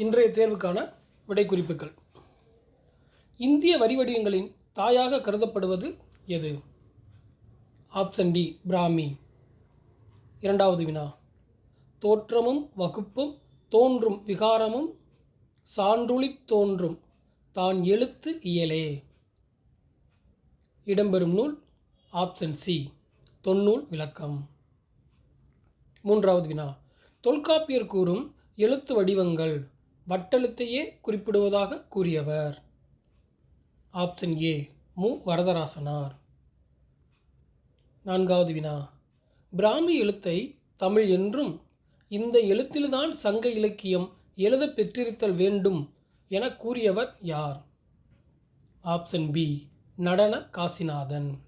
இன்றைய தேர்வுக்கான விடை குறிப்புகள் இந்திய வரி வடிவங்களின் தாயாக கருதப்படுவது எது? Option D Brahmi. இரண்டாவது வினா. தோற்றமும் வகுப்பும் தோன்றும் விகாரமும் சான்றுளித் தோன்றும் தான் எழுத்து இயலே. இடம்பெறும் நூல் ஆப்ஷன் சி தொன்னூல் விளக்கம். மூன்றாவது வினா. தொல்காப்பியர் கூறும் எழுத்து வடிவங்கள் வட்டெழுத்தையே குறிப்பிடுவதாக கூறியவர். ஆப்ஷன் ஏ மு. வரதராசனார். நான்காவது வினா. பிராமி எழுத்தை தமிழ் என்றும் இந்த எழுத்தில்தான் சங்க இலக்கியம் எழுதப் பெற்றிருத்தல் வேண்டும் என கூறியவர் யார்? ஆப்ஷன் பி நடன காசிநாதன்.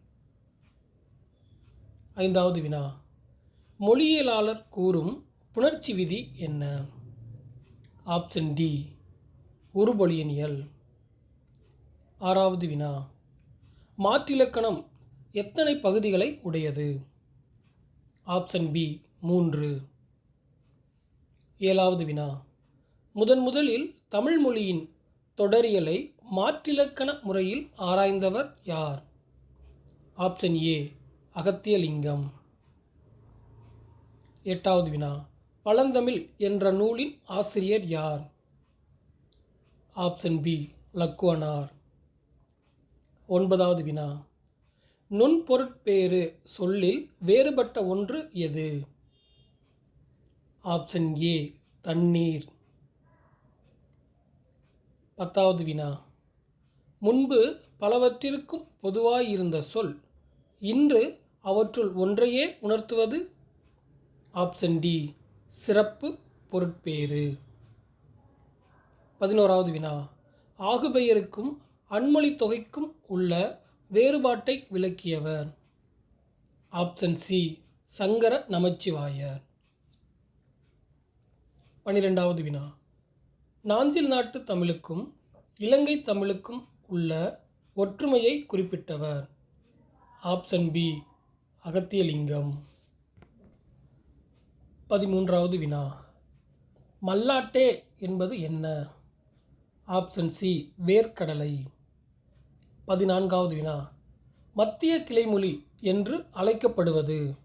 ஐந்தாவது வினா. மொழியியலாளர் கூறும் புணர்ச்சி விதி என்ன? ஆப்ஷன் டி உருபொழியனியல் ஆறாவது வினா மாற்றிலக்கணம் எத்தனை பகுதிகளை உடையது? ஆப்ஷன் பி மூன்று. ஏழாவது வினா முதன் முதலில் தமிழ் மொழியின் தொடரியலை மாற்றிலக்கண முறையில் ஆராய்ந்தவர் யார்? Option A Agathiyalingam. எட்டாவது வினா பழந்தமிழ் என்ற நூலின் ஆசிரியர் யார்? Option B Lakkuvanar. ஒன்பதாவது வினா. நுண்பொருட்பேறு சொல்லில் வேறுபட்ட ஒன்று எது? ஆப்ஷன் ஏ தண்ணீர். பத்தாவது வினா. முன்பு பலவற்றிற்கும் பொதுவாயிருந்த சொல் இன்று அவற்றுள் ஒன்றையே உணர்த்துவது? ஆப்ஷன் டி சிறப்பு பொருட்பேறு. பதினோராவது வினா. ஆகுபெயருக்கும் அன்மொழி தொகைக்கும் உள்ள வேறுபாட்டை விளக்கியவர். Option C Sankara Namachivayar. பன்னிரெண்டாவது வினா. நாஞ்சில் நாட்டு தமிழுக்கும் இலங்கை தமிழுக்கும் உள்ள ஒற்றுமையை குறிப்பிட்டவர். Option B Agathiyalingam. பதிமூன்றாவது வினா. மல்லாட்டே என்பது என்ன? ஆப்ஷன் சி வேர்க்கடலை. பதினான்காவது வினா. மத்திய கிளைமொழி என்று அழைக்கப்படுவது.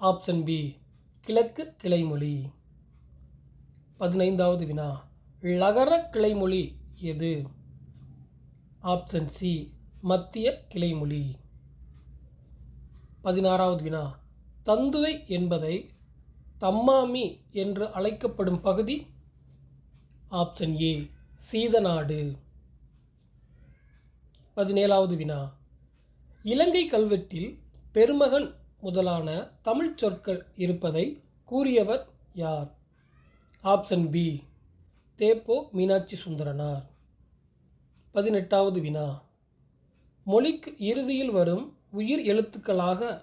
ஆப்ஷன் பி கிழக்கு கிளைமொழி. பதினைந்தாவது வினா. லகர கிளைமொழி எது? ஆப்ஷன் சி மத்திய கிளைமொழி. பதினாறாவது வினா. தந்துவை என்பதை தம்மாமி என்று அழைக்கப்படும் பகுதி ஆப்ஷன் ஏ சீதநாடு. பதினேழாவது வினா. இலங்கை கல்வெட்டில் பெருமகன் முதலான தமிழ்ச் சொற்கள் இருப்பதை கூறியவர் யார்? ஆப்ஷன் பி தேப்போ மீனாட்சி சுந்தரனார். பதினெட்டாவது வினா. மொழிக்கு இறுதியில் வரும் உயிர் எழுத்துக்களாக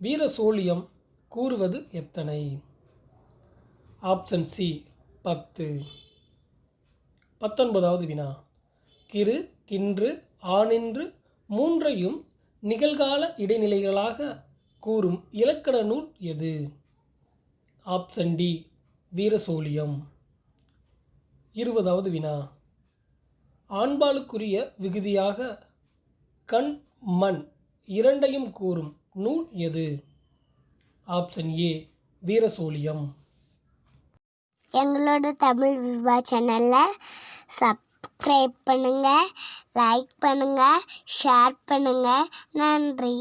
வீரசோழியம் கூறுவது எத்தனை? ஆப்ஷன் சி பத்து. பத்தொன்பதாவது வினா. கிறு கின்று ஆனின்று மூன்றையும் நிகழ்கால இடைநிலைகளாக கூறும் இலக்கண நூல் எது? Option D Veerasoliyam. இருபதாவது வினா. ஆண்பாலுக்குரிய விகுதியாக கண் மண் இரண்டையும் கூறும் நூல் எது? ஆப்ஷன் ஏ வீரசூலியம் எங்களோட தமிழ் விவா சேனலில் சப்ஸ்கிரைப் பண்ணுங்கள் லைக் பண்ணுங்கள் ஷேர் பண்ணுங்கள் நன்றி.